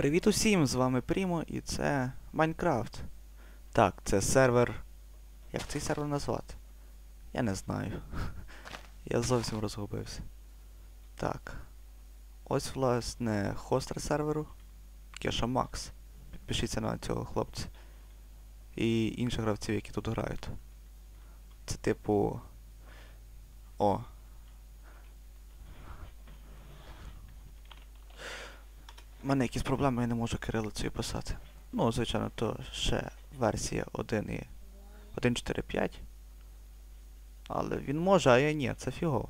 Привіт усім! З вами Прімо і це Майнкрафт. Так, це сервер. Як цей сервер назвати? Я не знаю. Я зовсім розгубився. Так. Ось, власне, хостер серверу. Кеша Макс. Підпишіться на цього хлопця. І інших гравців, які тут грають. Це типу. О. У мене якісь проблеми, я не можу кирилицею писати. Ну, звичайно, то ще версія 1 і 1.4.5. Але він може, а я ні, це фігово.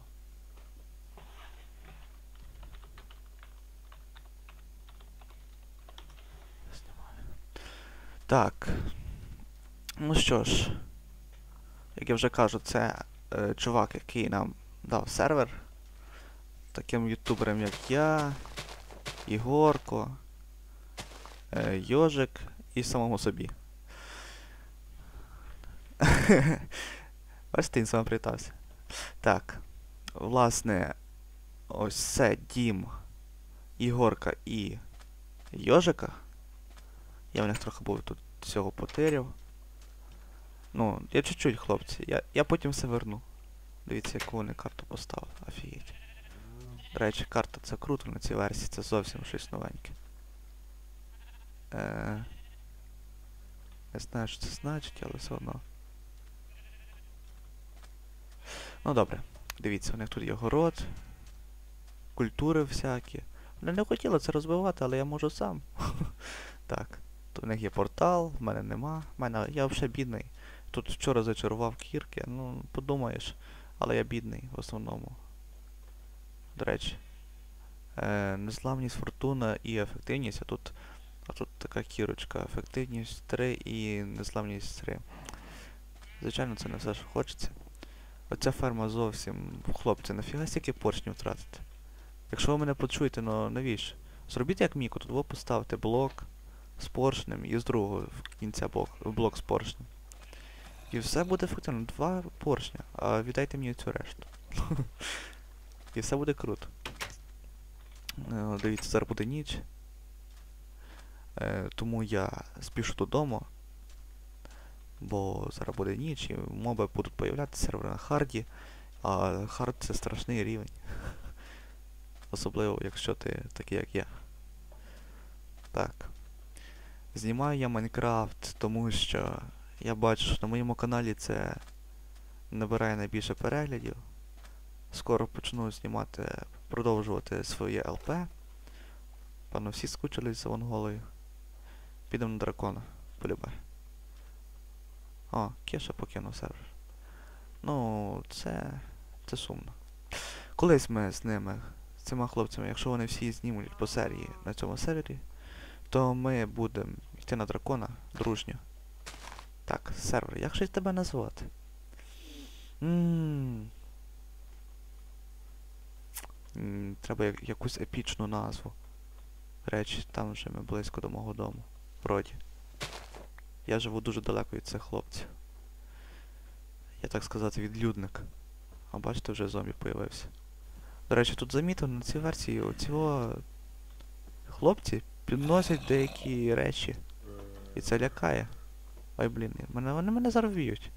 Так. Ну що ж, як я вже кажу, це е, чувак, який нам дав сервер. Таким ютуберам, як я, Ігорко, е, Йожик і самому собі. Бачите, він з вами привітався. Так. Власне, ось це дім Ігорка і Йожика. Я в них трохи був тут всього потеряв. Ну, я чуть-чуть, хлопці. Я, я потім все верну. Дивіться, яку вони карту поставили. Офігеть. До речі, карта це круто на цій версії, це зовсім щось новеньке. Е... Не знаю, що це значить, але все одно. Ну добре, дивіться, у них тут є город, культури всякі. Вони не хотіли це розбивати, але я можу сам. так. Тут у них є портал, в мене нема. В мене я взагалі бідний. Тут вчора зачарував кірки, ну, подумаєш, але я бідний в основному. До речі. Е, незламність, фортуна і ефективність, а тут, а тут така кірочка. Ефективність 3 і незламність 3. Звичайно, це не все, що хочеться. Оця ферма зовсім... Хлопці, нафіга стільки поршнів втратити? Якщо ви мене почуєте, ну навіщо? Зробіть як Міко, тут ви поставте блок з поршнем і з другого в кінця блок, блок з поршнем. І все буде ефективно. Два поршня, а віддайте мені цю решту. І все буде круто. Е, Дивіться, зараз буде ніч. Е, тому я спішу додому. Бо зараз буде ніч і моби будуть появлятися сервери на харді. А хард це страшний рівень. Особливо, якщо ти такий, як я. Так. Знімаю я Майнкрафт, тому що я бачу, що на моєму каналі це набирає найбільше переглядів. Скоро почну знімати, продовжувати своє ЛП. Певно, всі скучились за Вонголою. Підемо на дракона, полюбе. О, Кеша покинув сервер. Ну, це... це сумно. Колись ми з ними, з цими хлопцями, якщо вони всі знімуть по серії на цьому сервері, то ми будемо йти на дракона дружньо. Так, сервер, як же тебе назвати? Ммм. Треба якусь епічну назву. Речі, там вже ми близько до мого дому. Вроді. Я живу дуже далеко від цих хлопців. Я так сказати, відлюдник. А бачите, вже зомбі появився. До речі, тут замітив на цій версії оцього хлопці підносять деякі речі. І це лякає. Ой, блін, мене, вони мене зараз вб'ють.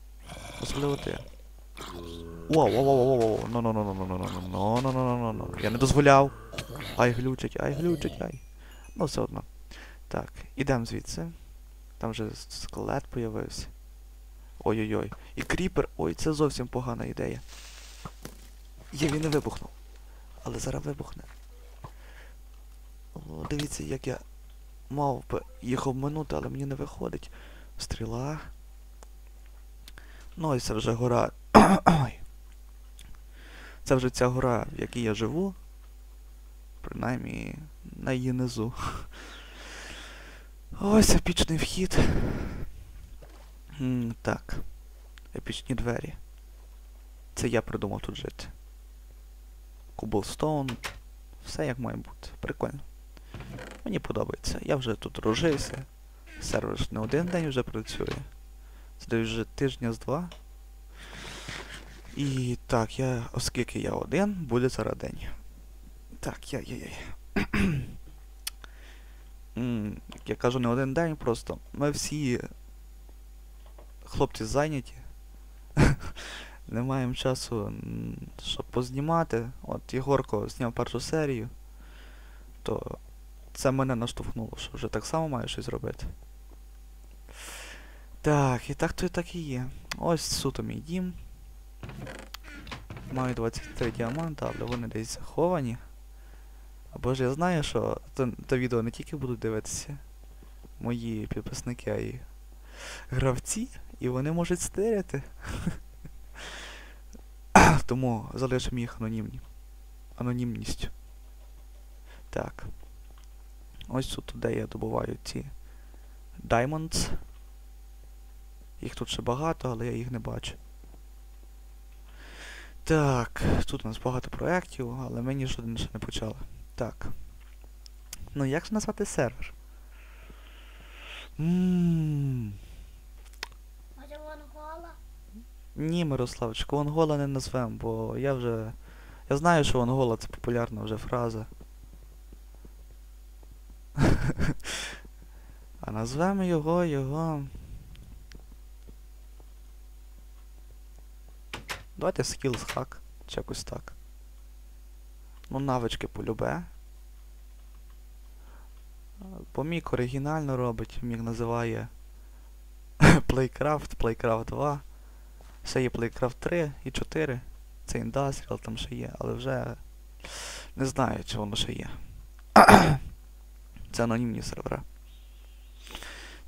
Особливо ти. Воу, воу, воу, воу, воу, ну, ну, ну, ну, ну, ну, ну, ну, ну, ну, ну, ну, Я не дозволяв. Ай, глючить, ай, глючить, ай. Ну, все одно. Так, ідемо звідси. Там вже скелет появився. Ой-ой-ой. І кріпер, ой, це зовсім погана ідея. Є, він не вибухнув. Але зараз вибухне. О, дивіться, як я мав би їх обминути, але мені не виходить. Стріла. Ну ось це вже гора. Ой. Це вже ця гора, в якій я живу. Принаймні на її низу. Ось епічний вхід. Так. Епічні двері. Це я придумав тут жити. Кублстоун. Все як має бути. Прикольно. Мені подобається. Я вже тут рожився. Сервер не один день вже працює. Це вже тижня з два. І так, я, оскільки я один, буде зараз день. Так. М, м, як я кажу, не один день просто. Ми всі хлопці зайняті. Не маємо часу, щоб познімати. От Єгорко зняв першу серію, то це мене наштовхнуло, що вже так само маю щось робити. Так, і так то і так і є. Ось суто мій дім. Маю 23 діаманта, але вони десь заховані. Або ж я знаю, що це, це відео не тільки будуть дивитися мої підписники, а й гравці, і вони можуть стеряти. Тому залишимо їх анонімні. Анонімністю. Так. Ось тут, де я добуваю ці Diamonds. Їх тут ще багато, але я їх не бачу. Так, тут у нас багато проєктів, але ми ні жоден ще не почали. Так. Ну як же назвати сервер? Може вон гола? Ні, Мирославчику, Онгола не назвем, бо я вже. Я знаю, що Онгола це популярна вже фраза. а назвемо його, його. Давайте skills hack, чи якось так. Ну, навички полюбе. Бо Мік оригінально робить, Мік називає Playcraft, Playcraft 2. Ще є Playcraft 3 і 4. Це Industrial там ще є, але вже не знаю, чи воно ще є. Це анонімні сервери.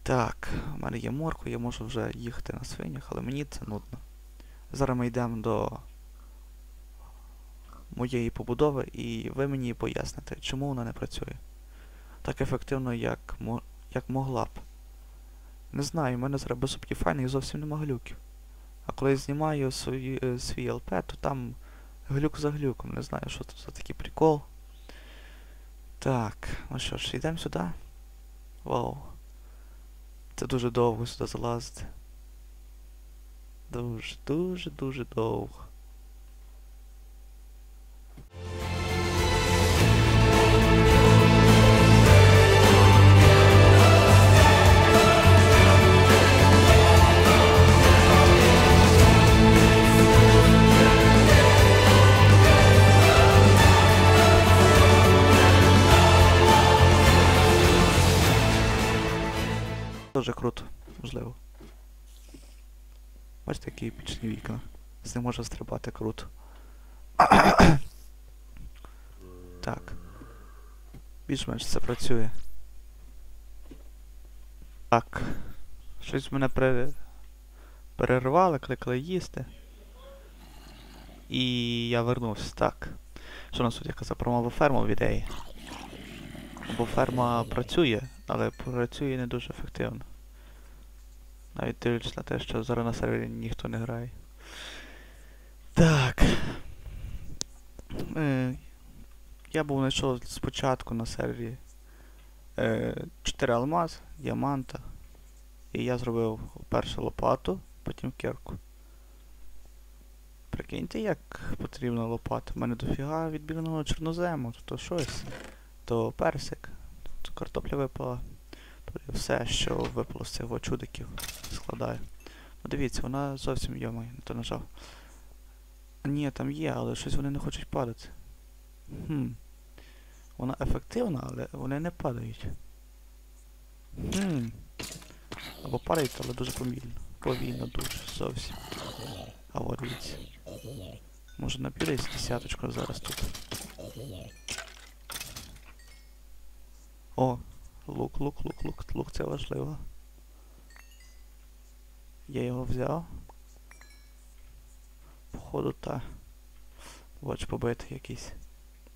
Так, у мене є морква, я можу вже їхати на свинях, але мені це нудно. Зараз ми йдемо до моєї побудови, і ви мені поясните, чому вона не працює. Так ефективно, як, мо- як могла б. Не знаю, у мене зараз без і зовсім нема глюків. А коли я знімаю е, свій ЛП, то там глюк за глюком. Не знаю, що це за такий прикол. Так, ну що ж, йдемо сюди. Вау. Це дуже довго сюди залазити. Дуже, дуже, дуже довго. Можна стрибати круто. так. Більш-менш це працює. Так. Щось мене пере... перервали, кликали їсти. І я вернувся. Так. Що у нас тут я казав про малу ферму в ідеї? Бо ферма працює, але працює не дуже ефективно. Навіть дивлячись на те, що зараз на сервері ніхто не грає. Так. Е, я був знайшов спочатку на сервері е, 4 алмаз, діаманта. І я зробив першу лопату, потім кірку. Прикиньте, як потрібна лопата. У мене дофіга відбірного чорнозему, то щось, то персик, то картопля випала. То все, що випало з цих чудиків, складаю. Ну дивіться, вона зовсім йома, не то нажав. Ні, там є, але щось вони не хочуть падати. Хм. Вона ефективна, але вони не падають. Хм. Або падають, але дуже повільно. Повільно дуже, зовсім. А от дивіться. Може набілись десяточку зараз тут. О, лук, лук, лук, лук, лук, це важливо. Я його взяв. Походу та. Бач побитий якийсь.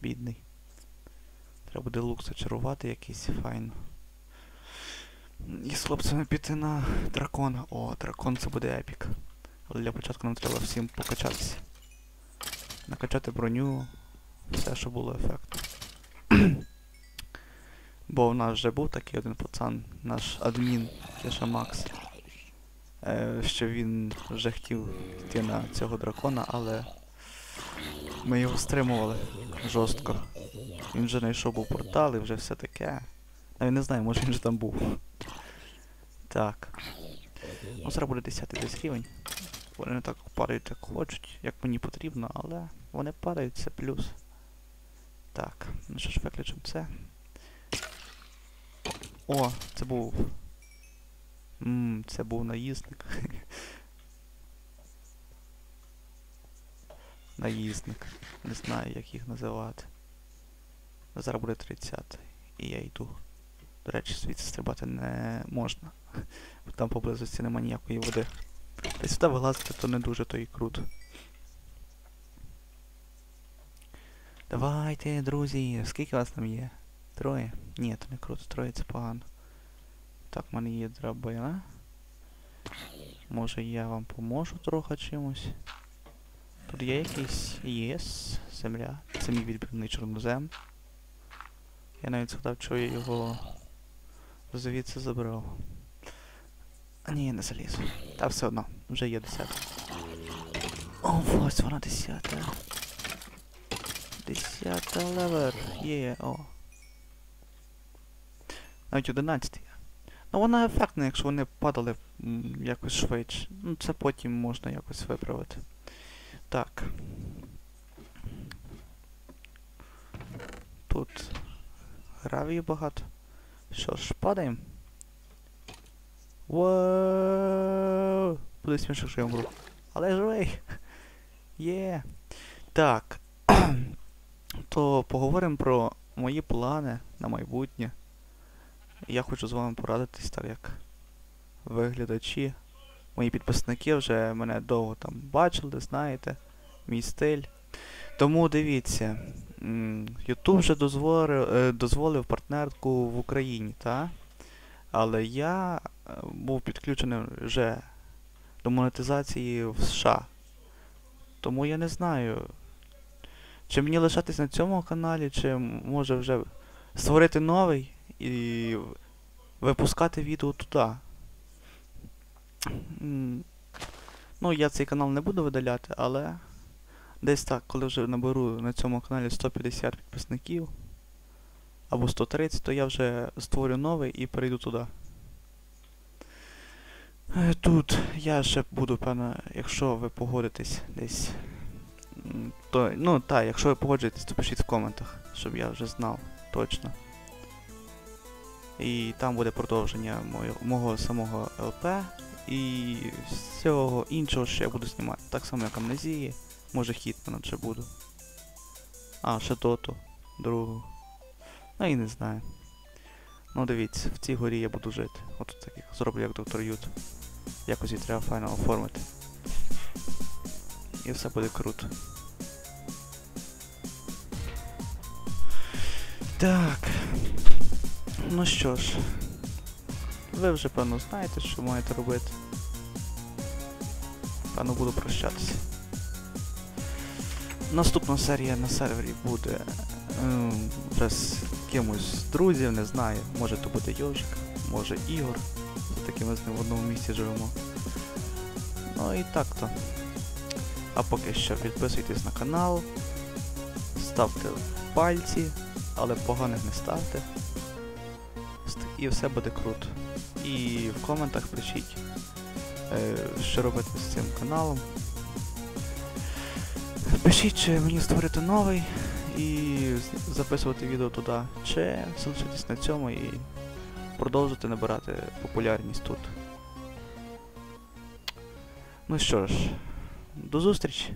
Бідний. Треба буде лук зачарувати якийсь файн. І з хлопцями піти на дракона. О, дракон це буде епік. Але для початку нам треба всім покачатися. Накачати броню, все, що було ефектно. Бо в нас вже був такий один пацан, наш адмін, Кеша Макс. Е, що він вже хотів йти на цього дракона, але ми його стримували жорстко. Він вже знайшов був портал і вже все таке. Навіть не знаю, може він же там був. Так. Ну, зараз буде 10 десь рівень. Вони не так падають, як хочуть, як мені потрібно, але вони падають, це плюс. Так, ну що ж, виключимо це. О, це був. Ммм, це був наїзник. Наїзник. Не знаю, як їх називати. Зараз буде 30 і я йду. До речі, звідси стрибати не можна. Бо там поблизості нема ніякої води. Та сюди вилазити то не дуже, то і круто. Давайте, друзі, скільки вас там є? Троє? Ні, то не круто, троє це погано. Так, в мене є драбина. Може я вам поможу трохи чимось. Тут є якийсь єс, земля. Це мій відбивний чорнозем. Я навіть згадав, що я його звідси забрав. А ні, не залізу. Та все одно, вже є десята. О, ось вона десята. Десята левер. Є, о. Навіть одинадцятий. Ну вона ефектна, якщо вони падали якось швидше. Ну це потім можна якось виправити. Так. Тут гравію багато. Що ж, падаємо. Воу! Буде смішно, що я вмру. Але живий! Є! Так. То поговоримо про мої плани на майбутнє. Я хочу з вами порадитись, так як ви глядачі. Мої підписники вже мене довго там бачили, знаєте, мій стиль. Тому дивіться, YouTube вже дозволив, е, дозволив партнерку в Україні, та? Але я е, був підключений вже до монетизації в США. Тому я не знаю, чи мені лишатись на цьому каналі, чи може вже створити новий і випускати відео туди. Ну, я цей канал не буду видаляти, але десь так, коли вже наберу на цьому каналі 150 підписників або 130, то я вже створю новий і перейду туди. Е, Тут я ще буду, певно, якщо ви погодитесь десь. То, ну так, якщо ви погоджуєтесь, то пишіть в коментах, щоб я вже знав точно. І там буде продовження моє, мого самого ЛП і всього іншого, що я буду знімати. Так само як амнезії, може Хітмена ще буду. А, ще Доту, другу. Ну і не знаю. Ну дивіться, в цій горі я буду жити. От так як зроблю як доктор Ют. Якось її треба файно оформити. І все буде круто. Так. Ну що ж. Ви вже певно знаєте, що маєте робити. Певно буду прощатися. Наступна серія на сервері буде ем, вже з кимось з друзів, не знаю. Може то буде Йожик, може Ігор. Все-таки ми з ним в одному місці живемо. Ну і так то. А поки що підписуйтесь на канал, ставте пальці, але поганих не ставте. І все буде круто. І в коментах пишіть, е, що робити з цим каналом. Пишіть, чи мені створити новий і записувати відео туди, чи залишитись на цьому і продовжити набирати популярність тут. Ну що ж, до зустрічі!